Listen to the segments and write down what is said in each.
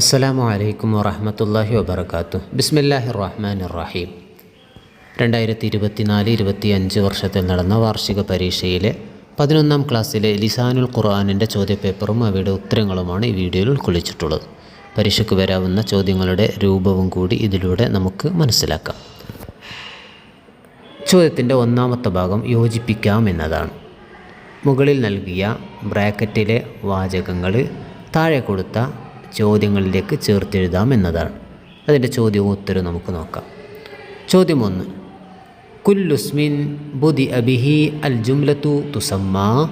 അസ്സലാമു അലൈക്കും വറഹമത്തല്ലാഹി വബർക്കാത്തു ബിസ്മില്ലാഹി റഹ്മാൻ റഹീം രണ്ടായിരത്തി ഇരുപത്തിനാല് ഇരുപത്തി അഞ്ച് വർഷത്തിൽ നടന്ന വാർഷിക പരീക്ഷയിലെ പതിനൊന്നാം ക്ലാസ്സിലെ ലിസാനുൽ ഖുർആാനിന്റെ ചോദ്യപേപ്പറും അവയുടെ ഉത്തരങ്ങളുമാണ് ഈ വീഡിയോയിൽ ഉൾക്കൊള്ളിച്ചിട്ടുള്ളത്. പരീക്ഷയ്ക്ക് വരാവുന്ന ചോദ്യങ്ങളുടെ രൂപവും കൂടി ഇതിലൂടെ നമുക്ക് മനസ്സിലാക്കാം. ചോദ്യത്തിന്റെ ഒന്നാമത്തെ ഭാഗം യോജിപ്പിക്കാം എന്നതാണ്. മുകളിൽ നൽകിയ ബ്രാക്കറ്റിലെ വാചകങ്ങൾ താഴെ കൊടുത്ത ചോദ്യങ്ങളിലേക്ക് ചേർത്തെഴുതാം എന്നതാണ്. അതിന്റെ ചോദ്യവും ഉത്തരവും നമുക്ക് നോക്കാം. ചോദ്യം ഒന്ന് കുല്ലുസ്മിൻ ബുദി അബിഹി അൽ ജുംലത്തു തുസമ്മ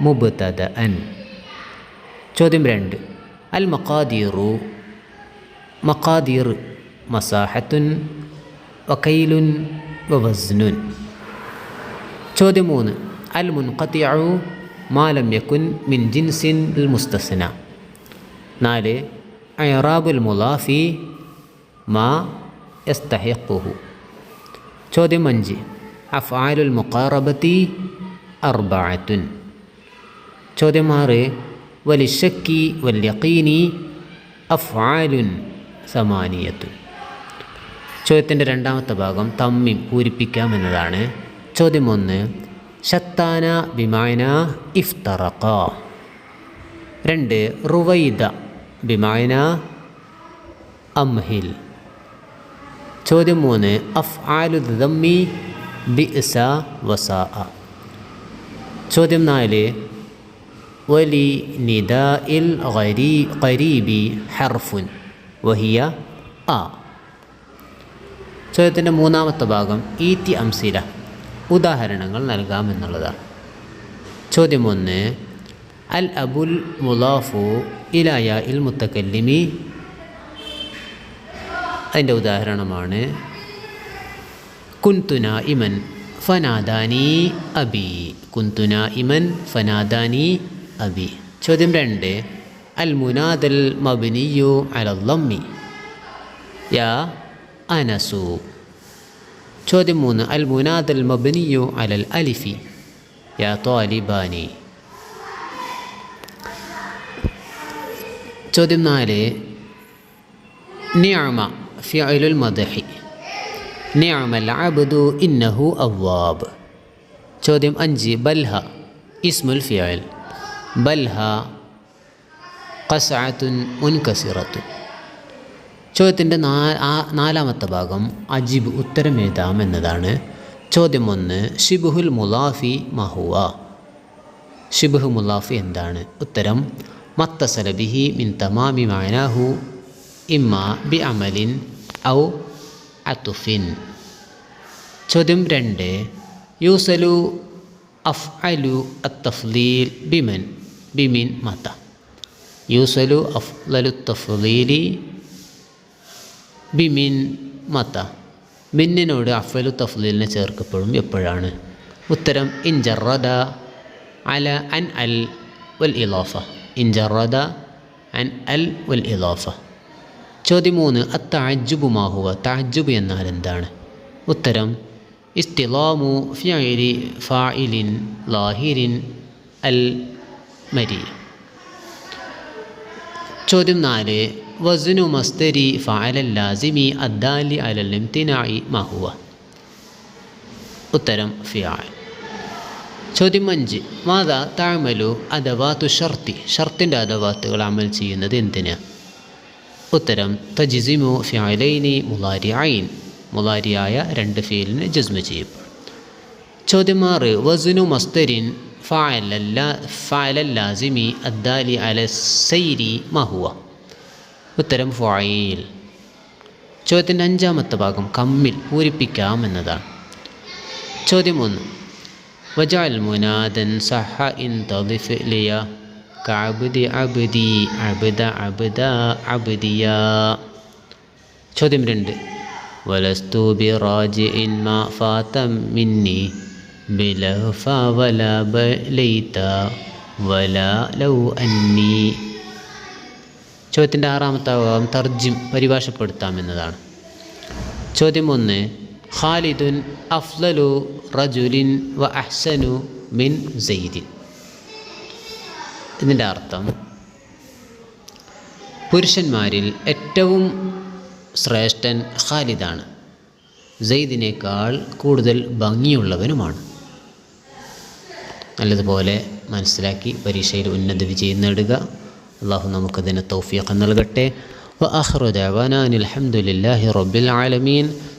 മുബ്തദ അൻ ചോദ്യം രണ്ട്. അൽ മക്കാദീറു മക്കാദീർ മസാഹത്തുൻ വക്കൈലുൻ വവസ്നുൻ. ചോദ്യം മൂന്ന്. അൽ മുൻഖത്തിയു മാലം യക്കുൻ മിൻ ജിൻസിൻ മുസ്തസ്ന. നാല് അയറാബുൽ മുലാഫി മാ യസ്തഹിഖുഹു. ചോദ്യം അഞ്ച് അഫ്ആലുൽ മുഖാറബത്തി അർബഅത്തുൻ. ചോദ്യം ആറ് വലിഷക്കി വല്യക്കീനി അഫ്ആലുൻ സമാനിയത്തുൻ. ചോദ്യത്തിന്റെ രണ്ടാമത്തെ ഭാഗം തമ്മി പൂരിപ്പിക്കാം എന്നതാണ്. ചോദ്യം ഒന്ന് ഷത്താന ബിമായന ഇഫ്തറക്ക രണ്ട് റുവൈദ ബിമായന അംഹിൽ. ചോദ്യം മൂന്ന് അഫ് ആലുദമ്മി ബി ബിഅസ വസ ചോദ്യം നാല് വലി നിദ ഇൽ ഖരീബി ഹർഫുൻ വഹിയ ആ. ചോദ്യത്തിന്റെ മൂന്നാമത്തെ ഭാഗം ഈറ്റി അംസില ഉദാഹരണങ്ങൾ നൽകാമെന്നുള്ളതാണ്. ചോദ്യം ഒന്ന് അൽ അബുൽ മുലാഫു ഇലായ ഇൽ മുത്തക്കല്ലിമി. അതിന്റെ ഉദാഹരണമാണ് കുന്തുന ഇമൻ ഫനാദാനി അബി. കുന്തുന ഇമൻ ഫനാദാനി അബി. ചോദ്യം രണ്ട് അൽ മുനാദൽ മബിനിയു അലല്ലമ്മി യാ അനസു. ചോദ്യം മൂന്ന് അൽ മുനാദൽ മബിനിയു അലൽ അലിഫി യാ തോലിബാനി ചോദ്യം നാല്. നിയമ ഫിഅലുൽ മദഹി. നിയമൽ അബ്ദു ഇന്നഹു അവ്വാബ്. ചോദ്യം അഞ്ച് ബൽഹ ഇസ്മുൽ ഫിയൽ ബൽഹ കസാത്തുൻ മുൻകസിറത്തുൻ. ചോദ്യത്തിന്റെ നാ നാലാമത്തെ ഭാഗം അജിബ് ഉത്തരം എഴുതാം എന്നതാണ്. ചോദ്യം ഒന്ന് ഷിബുഹുൽ മുലാഫി മഹുവ. ഷിബുഹു മുലാഫി എന്താണ് ഉത്തരം? മത്തസല ബിഹി മിൻ തമാമി മാനാഹു ഇമ്മ ബി അമലിൻ ഔ അത്തുഫിൻ ചോദ്യം രണ്ട് യൂസലു അഫ് അലു അത്തഫ്ലീൽ ബിമൻ ബിമിൻ മത യൂസലു അഫ്ലലു തഫ്ലീലി ബിമിൻ മത മിന്നിനോട് അഫലു തഫ്ലീലിനെ ചേർക്കപ്പെടും എപ്പോഴാണ് ഉത്തരം ഇൻജറദ അല അൻ അൽ വൽ ഇലോഫ ഇൻജറദ അൻ അൽ വൽ ഇലോഫ ചോദ്യം മൂന്ന് അത്താജുബു മാഹുവ താജുബ് എന്നാൽ എന്താണ്? ഉത്തരം ഇസ്തിലാമു ഫിഅലി ഫായിലിൻ ലാഹിരിൻ അൽ മരി. ചോദ്യം നാല് വസ്നു മസ്തരി ഫഅലൽ ലാസിമി അദ്ദാലി അലൽ ഇംതിനായി മഹുവ ഉത്തരം ഫിയാൽ ചോദ്യം അഞ്ച് മാതാ താഴ്മലു അഥവാത്തു ഷർത്തി. ഷർത്തിന്റെ അഥവാത്തുകൾ അമൽ ചെയ്യുന്നത് എന്തിന്? ഉത്തരം തജിസിമു ഫ്യാലൈനി മുലാരി ഐൻ മുലാരിയായ രണ്ട് ഫീലിന് ജസ്മ ചെയ്യും. ചോദ്യം ആറ് വസുനു മസ്തരിൻ ഫായലല്ല ഫായലല്ലാസിമി ലാസിമി അദ്ദാലി അല സൈരി മഹുവ ഉത്തരം ഫായിൽ ചോദ്യത്തിന്റെ അഞ്ചാമത്തെ ഭാഗം കമ്മിൽ പൂരിപ്പിക്കാം എന്നതാണ്. ചോദ്യം ഒന്ന് വജാൽ മുനാദൻ സഹ ഇൻ തളിഫ് ലിയ കഅബ്ദി അബ്ദി അബ്ദ അബ്ദ അബ്ദിയ ചോദ്യം രണ്ട് വലസ്തു ബി റാജിഇൻ മാ ഫാതം മിന്നി. ബിലഹ്ഫ വല ബലൈത. വല ലൗ അന്നി. ചോദ്യത്തിന്റെ ആറാമത്തെ ഭാഗം തർജിം പരിഭാഷപ്പെടുത്താമെന്നതാണ് ചോദ്യം ഒന്ന്. ഖാലിദുൻ അഫ്ലലു റജുലിൻ വ അഹ്സനു മിൻ സെയ്ദിൻ ഇതിന്റെ അർത്ഥം പുരുഷന്മാരിൽ ഏറ്റവും ശ്രേഷ്ഠൻ ഖാലിദാണ്. സെയ്ദിനേക്കാൾ കൂടുതൽ ഭംഗിയുള്ളവനുമാണ്. നല്ലതുപോലെ മനസ്സിലാക്കി പരീക്ഷയിൽ ഉന്നത വിജയം നേടുക. അള്ളാഹു നമുക്കതിന് തൗഫിയൊക്കെ നൽകട്ടെ. വ അഹ്റുദാൻ അലഹമുല്ലാഹി റബ്ബിൽ ആലമീൻ.